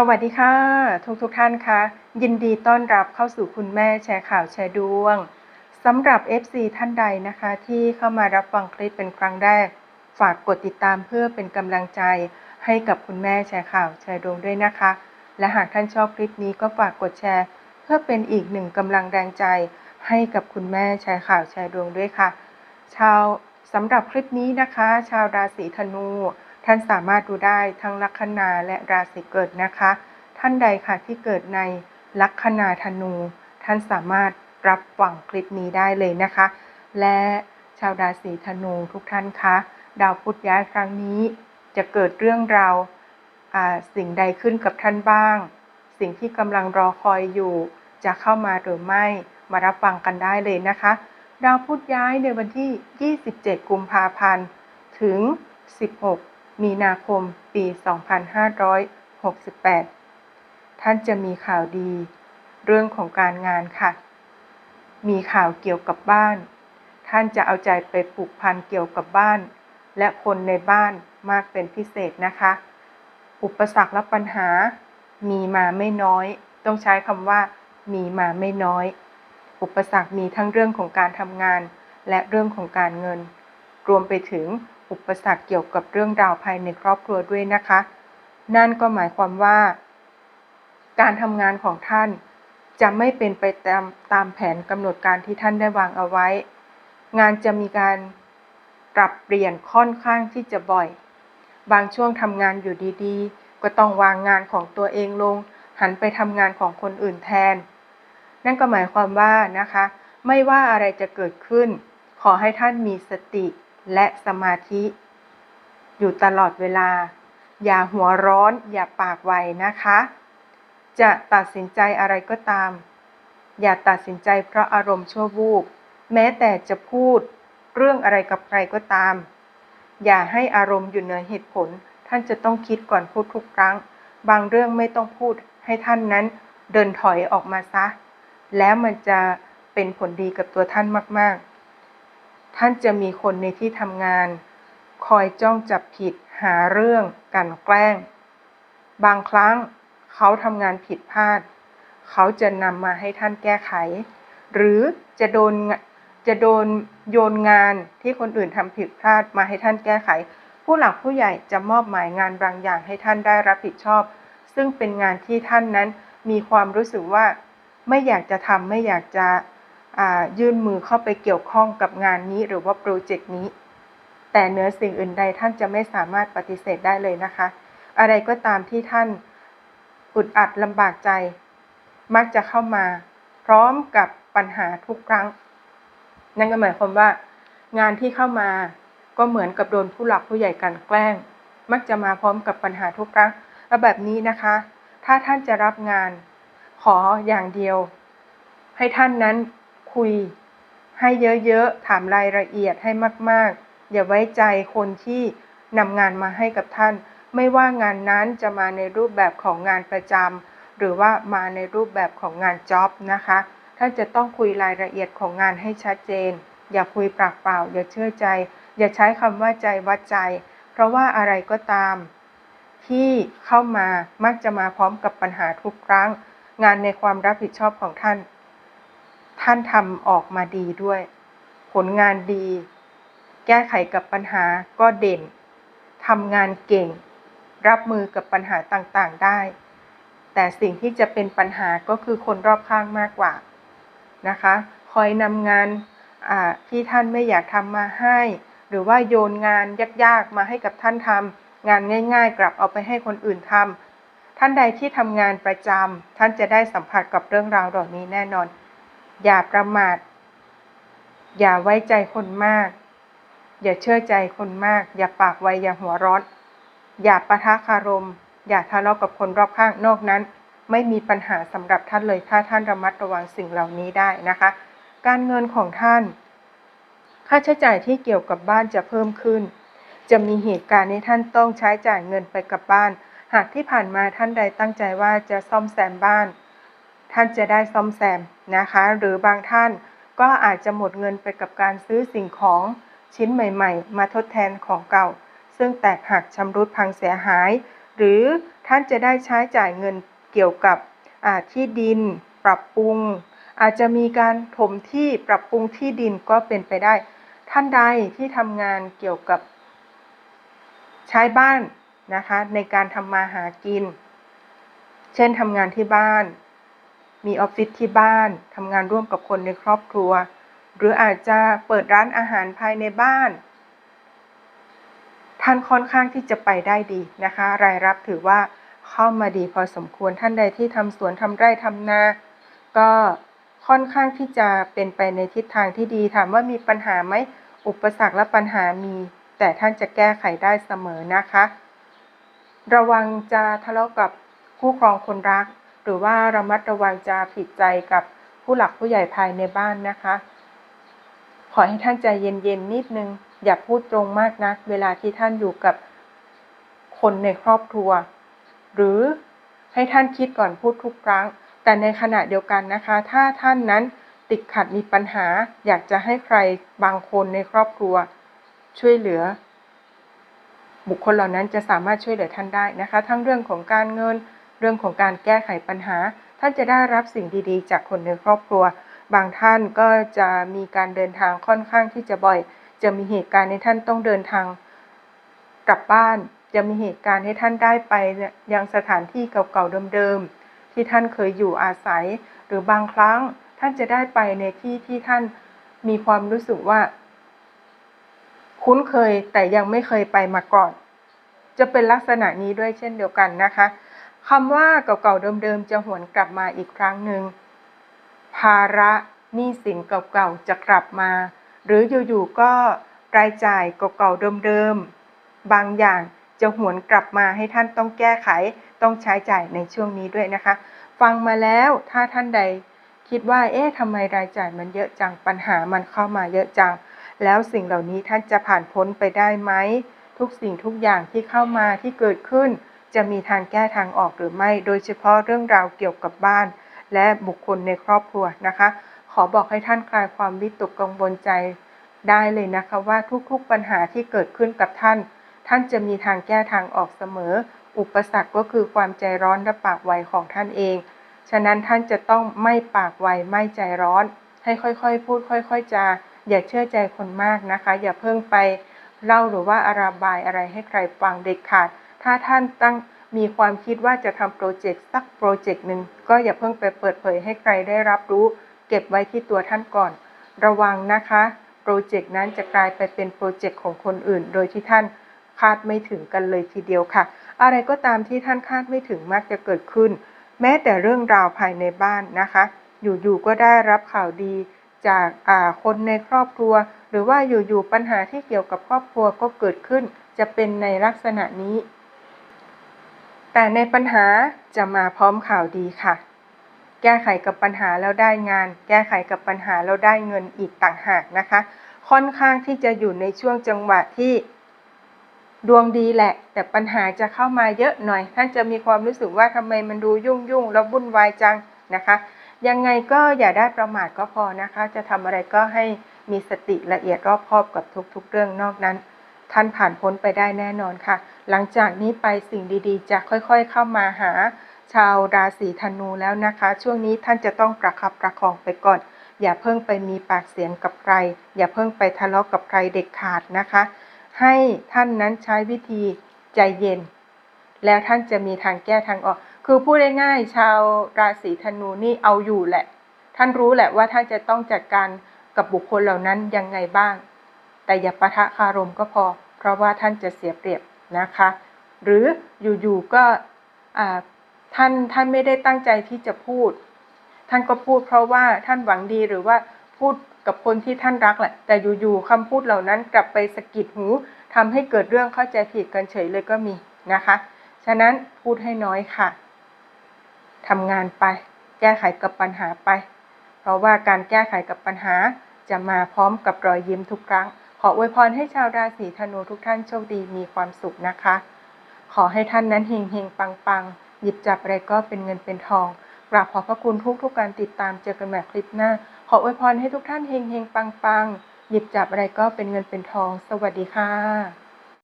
สวัสดีค่ะ ทุกทุกท่านคะ ยินดีต้อนรับเข้าสู่คุณแม่แชร์ข่าวแชร์ดวงสำหรับ FC ท่านใดนะคะ ที่เข้ามารับฟังคลิปเป็นครั้งแรก ฝากกดติดตามเพื่อเป็นกำลังใจให้กับคุณแม่แชร์ข่าวแชร์ดวงด้วยนะคะ และหากท่านชอบคลิปนี้ก็ฝากกดแชร์ เพื่อเป็นอีกหนึ่งกำลังแรงใจ ให้กับคุณแม่แชร์ข่าวแชร์ดวงด้วยค่ะ ชาวสำหรับคลิปนี้นะคะ ชาวราศีธนู ท่านสามารถดูได้ทั้งลัคนาและราศีเกิดนะคะ ท่านใดค่ะที่เกิดในลัคนาธนู ท่านสามารถรับฟังคลิปนี้ได้เลยนะคะ และชาวราศีธนูทุกท่านคะดาวพุธย้ายครั้งนี้จะเกิดเรื่องราวสิ่งใดขึ้นกับท่านบ้าง สิ่งที่กำลังรอคอยอยู่ จะเข้ามาหรือไม่มารับฟังกันได้เลยนะคะ ดาวพุธย้ายในวันที่ 27 กุมภาพันธ์ ถึง 16 มีนาคม ปี 2568 ท่านจะมีข่าวดี เรื่องของการงานค่ะ มีข่าวเกี่ยวกับบ้าน ท่านจะเอาใจไปผูกพันเกี่ยวกับบ้าน และคนในบ้านมากเป็นพิเศษนะคะ อุปสรรคและปัญหา มีมาไม่น้อย ต้องใช้คำว่า มีมาไม่น้อย อุปสรรคมีทั้งเรื่องของการทำงาน และเรื่องของการเงิน รวมไปถึง อุปสรรคเกี่ยวกับเรื่องราวภายในครอบครัวด้วยนะคะ นั่นก็หมายความว่า การทำงานของท่านจะไม่เป็นไปตามตามแผนกำหนดการที่ท่านได้วางเอาไว้ งานจะมีการปรับเปลี่ยนค่อนข้างที่จะบ่อย บางช่วงทำงานอยู่ดีๆ ก็ต้องวางงานของตัวเองลง หันไปทำงานของคนอื่นแทน นั่นก็หมายความว่านะคะ ไม่ว่าอะไรจะเกิดขึ้น ขอให้ท่านมีสติ และสมาธิ อยู่ตลอดเวลา อย่าหัวร้อน อย่าปากไวนะคะ จะตัดสินใจอะไรก็ตาม อย่าตัดสินใจเพราะอารมณ์ชั่ววูบแม้แต่จะพูดเรื่องอะไรกับใครก็ตาม อย่าให้อารมณ์อยู่เหนือเหตุผล ท่านจะต้องคิดก่อนพูดทุกครั้ง บางเรื่องไม่ต้องพูดให้ท่านนั้นเดินถอยออกมาซะ แล้วมันจะเป็นผลดีกับตัวท่านมาก ๆ ท่านจะมีคนในที่ทำงาน คอยจ้องจับผิดหาเรื่องกันแกล้ง บางครั้งเขาทำงานผิดพลาด เขาจะนำมาให้ท่านแก้ไข หรือจะโดนจะโดนโยนงานที่คนอื่นทำผิดพลาดมาให้ท่านแก้ไข ผู้หลักผู้ใหญ่จะมอบหมายงานบางอย่างให้ท่านได้รับผิดชอบ ซึ่งเป็นงานที่ท่านนั้นมีความรู้สึกว่า ไม่อยากจะทำไม่อยากจะ ยื่นมือเข้าไปเกี่ยวข้องกับงานนี้หรือว่าโปรเจกต์นี้ แต่เหนือสิ่งอื่นใดท่านจะไม่สามารถปฏิเสธได้เลยนะคะ อะไรก็ตามที่ท่านอุดอัดลำบากใจ มักจะเข้ามา พร้อมกับปัญหาทุกครั้ง นั่นก็หมายความว่า งานที่เข้ามาก็เหมือนกับโดนผู้หลักผู้ใหญ่กันแกล้ง มักจะมาพร้อมกับปัญหาทุกครั้งและแบบนี้นะคะ ถ้าท่านจะรับงาน ขออย่างเดียว ให้ท่านนั้น คุย ให้เยอะๆ ถามรายละเอียดให้มากๆ อย่าไว้ใจคนที่นำงานมาให้กับท่าน ไม่ว่างานนั้นจะมาในรูปแบบของงานประจำหรือว่ามาในรูปแบบของงานจ็อบนะคะ ท่านจะต้องคุยรายละเอียดของงานให้ชัดเจน อย่าคุยปากเปล่า อย่าเชื่อใจ อย่าใช้คำว่าใจวัดใจ เพราะว่าอะไรก็ตาม ที่เข้ามามักจะมาพร้อมกับปัญหาทุกครั้ง งานในความรับผิดชอบของท่าน ท่านทำออกมาดีด้วย ผลงานดี แก้ไขกับปัญหาก็เด่นทำงานเก่ง รับมือกับปัญหาต่างๆได้ แต่สิ่งที่จะเป็นปัญหาก็คือคนรอบข้างมากกว่านะคะ คอยนำงานที่ท่านไม่อยากทำมาให้ หรือว่าโยนงานยากๆมาให้กับท่านทำงานง่าย ๆ กลับเอาไปให้คนอื่นทำท่านใดที่ทำงานประจำท่านจะได้สัมผัสกับเรื่องราวเหล่านี้แน่นอน อย่าประมาท อย่าไว้ใจคนมาก อย่าเชื่อใจคนมาก อย่าปากไวอย่าหัวร้อนอย่าปะทะคารม อย่าทะเลาะกับคนรอบข้างนอกนั้น ไม่มีปัญหาสำหรับท่านเลยถ้าท่านระมัดระวังสิ่งเหล่านี้ได้นะคะ การเงินของท่าน ค่าใช้จ่ายที่เกี่ยวกับบ้านจะเพิ่มขึ้น จะมีเหตุการณ์ให้ท่านต้องใช้จ่ายเงินไปกับบ้าน หากที่ผ่านมาท่านใดตั้งใจว่าจะซ่อมแซมบ้าน ท่านจะได้ซ่อมแซมนะคะ หรือบางท่านก็อาจจะหมดเงินไปกับการซื้อสิ่งของชิ้นใหม่ ๆ มาทดแทนของเก่า ซึ่งแตกหักชำรุดพังเสียหาย หรือท่านจะได้ใช้จ่ายเงินเกี่ยวกับที่ดิน ปรับปรุง อาจจะมีการถมที่ปรับปรุงที่ดินก็เป็นไปได้ ท่านใดที่ทำงานเกี่ยวกับใช้บ้านนะคะในการทำมาหากิน เช่นทำงานที่บ้าน มีออฟฟิศที่บ้านทำงานร่วมกับคนในครอบครัว หรืออาจจะเปิดร้านอาหารภายในบ้าน ท่านค่อนข้างที่จะไปได้ดีนะคะ รายรับถือว่าเข้ามาดีพอสมควรท่านใดที่ทำสวนทำไร่ทำนา ก็ค่อนข้างที่จะเป็นไปในทิศทางที่ดีถามว่ามีปัญหาไหมอุปสรรคและปัญหามี แต่ท่านจะแก้ไขได้เสมอนะคะ ระวังจะทะเลาะกับคู่ครองคนรัก รือว่าระมัดระวังจะผิดใจกับผู้หลักผู้ใหญ่ภายในบ้านนะคะ ขอให้ท่านใจเย็นๆนิดนึง อย่าพูดตรงมากนะัก เวลาที่ท่านอยู่กับคนในครอบครัว หรือให้ท่านคิดก่อนพูดทุกครั้ง แต่ในขณะเดียวกันนะคะ ถ้าท่านนั้นติดขัดมีปัญหา อยากจะให้ใครบางคนในครอบครัว ช่วยเหลือ บุคคลเหล่านั้นจะสามารถช่วยเหลือท่านได้นะคะ ทั้งเรื่องของการเงิน เรื่องของการแก้ไขปัญหา ท่านจะได้รับสิ่งดีๆ จากคนในครอบครัว บางท่านก็จะมีการเดินทางค่อนข้างที่จะบ่อย จะมีเหตุการณ์ให้ท่านต้องเดินทางกลับบ้าน จะมีเหตุการณ์ให้ท่านได้ไปยังสถานที่เก่าๆเดิมๆที่ท่านเคยอยู่อาศัย หรือบางครั้งท่านจะได้ไปในที่ที่ท่านมีความรู้สึกว่า คุ้นเคยแต่ยังไม่เคยไปมาก่อน จะเป็นลักษณะนี้ด้วยเช่นเดียวกันนะคะ คำว่าเก่าๆเดิมๆจะหวนกลับมาอีกครั้งหนึ่ง ภาระหนี้สินเก่าๆจะกลับมา หรืออยู่ๆก็รายจ่ายเก่าๆเดิมๆบางอย่างจะหวนกลับมาให้ท่านต้องแก้ไขต้องใช้จ่ายในช่วงนี้ด้วยนะคะ ฟังมาแล้วถ้าท่านใด คิดว่า เอ๊ะทำไมรายจ่ายมันเยอะจังปัญหามันเข้ามาเยอะจัง แล้วสิ่งเหล่านี้ท่านจะผ่านพ้นไปได้ไหมทุกสิ่งทุกอย่างที่เข้ามาที่เกิดขึ้น จะมีทางแก้ทางออกหรือไม่ โดยเฉพาะเรื่องราวเกี่ยวกับบ้าน และบุคคลในครอบครัวนะคะ ขอบอกให้ท่านคลายความวิตกกังวลใจได้เลยนะคะว่าทุกๆปัญหาที่เกิดขึ้นกับท่าน ท่านจะมีทางแก้ทางออกเสมอ อุปสรรคก็คือความใจร้อนและปากไวของท่านเอง ฉะนั้นท่านจะต้องไม่ปากไวไม่ใจร้อน ให้ค่อยๆ พูด ค่อย ๆจาอย่าเชื่อใจคนมากนะคะ อย่าเพิ่งไปเล่าหรือว่าอาราบายอะไรให้ใครฟังเด็ดขาด ถ้าท่านตั้งมีความคิดว่าจะทำโปรเจกต์สักโปรเจกต์หนึ่งก็อย่าเพิ่งไปเปิดเผยให้ใครได้รับรู้ เก็บไว้ที่ตัวท่านก่อน ระวังนะคะ โปรเจกต์นั้นจะกลายไปเป็นโปรเจกต์ของคนอื่น โดยที่ท่านคาดไม่ถึงกันเลยทีเดียวค่ะ อะไรก็ตามที่ท่านคาดไม่ถึงมักจะเกิดขึ้น แม้แต่เรื่องราวภายในบ้านนะคะ อยู่ๆก็ได้รับข่าวดี จากคนในครอบครัว หรือว่าอยู่ๆปัญหาที่เกี่ยวกับครอบครัวก็เกิดขึ้น จะเป็นในลักษณะนี้ แต่ในปัญหาจะมาพร้อมข่าวดีค่ะ แก้ไขกับปัญหาแล้วได้งาน แก้ไขกับปัญหาแล้วได้เงินอีกต่างหากนะคะ ค่อนข้างที่จะอยู่ในช่วงจังหวะที่ดวงดีแหละ แต่ปัญหาจะเข้ามาเยอะหน่อย ท่านจะมีความรู้สึกว่าทำไมมันดูยุ่งยุ่งแล้ววุ่นวายจังนะคะ ยังไงก็อย่าได้ประมาทก็พอนะคะ จะทำอะไรก็ให้มีสติละเอียดรอบคอบกับทุกๆ เรื่องนอกนั้น ท่านผ่านพ้นไปได้แน่นอนค่ะ หลังจากนี้ไปสิ่งดีๆ จะค่อยๆเข้ามาหาชาวราศีธนูแล้วนะคะ ช่วงนี้ท่านจะต้องประคับประคองไปก่อน อย่าเพิ่งไปมีปากเสียงกับใคร อย่าเพิ่งไปทะเลาะกับใครเด็ดขาดนะคะ ให้ท่านนั้นใช้วิธีใจเย็น แล้วท่านจะมีทางแก้ทางออก คือพูดง่ายๆชาวราศีธนูนี่เอาอยู่แหละ ท่านรู้แหละว่าท่านจะต้องจัดการกับบุคคลเหล่านั้นยังไงบ้าง แต่อย่าปะทะคารมก็พอ เพราะว่าท่านจะเสียเปรียบนะคะ หรืออยู่ๆก็ท่านท่านไม่ได้ตั้งใจที่จะพูด ท่านก็พูดเพราะว่าท่านหวังดีหรือว่าพูดกับคนที่ท่านรักแหละ แต่อยู่ๆคำพูดเหล่านั้นกลับไปสะกิดหูทำให้เกิดเรื่องเข้าใจผิดกันเฉยเลยก็มีนะคะ ฉะนั้นพูดให้น้อยค่ะทำงานไป แก้ไขกับปัญหาไป เพราะว่าการแก้ไขกับปัญหาจะมาพร้อมกับรอยยิ้มทุกครั้ง ขออวยพรให้ชาวราศีธนูทุกท่านโชคดีมีความสุขนะคะ ขอให้ท่านนั้นเฮงเฮงปังปังหยิบจับอะไรก็เป็นเงินเป็นทองกราบขอบพระคุณทุกทุกการติดตามเจอกันใหม่คลิปหน้า ขออวยพรให้ทุกท่านเฮงเฮงปังปังหยิบจับอะไรก็เป็นเงินเป็นทอง สวัสดีค่ะ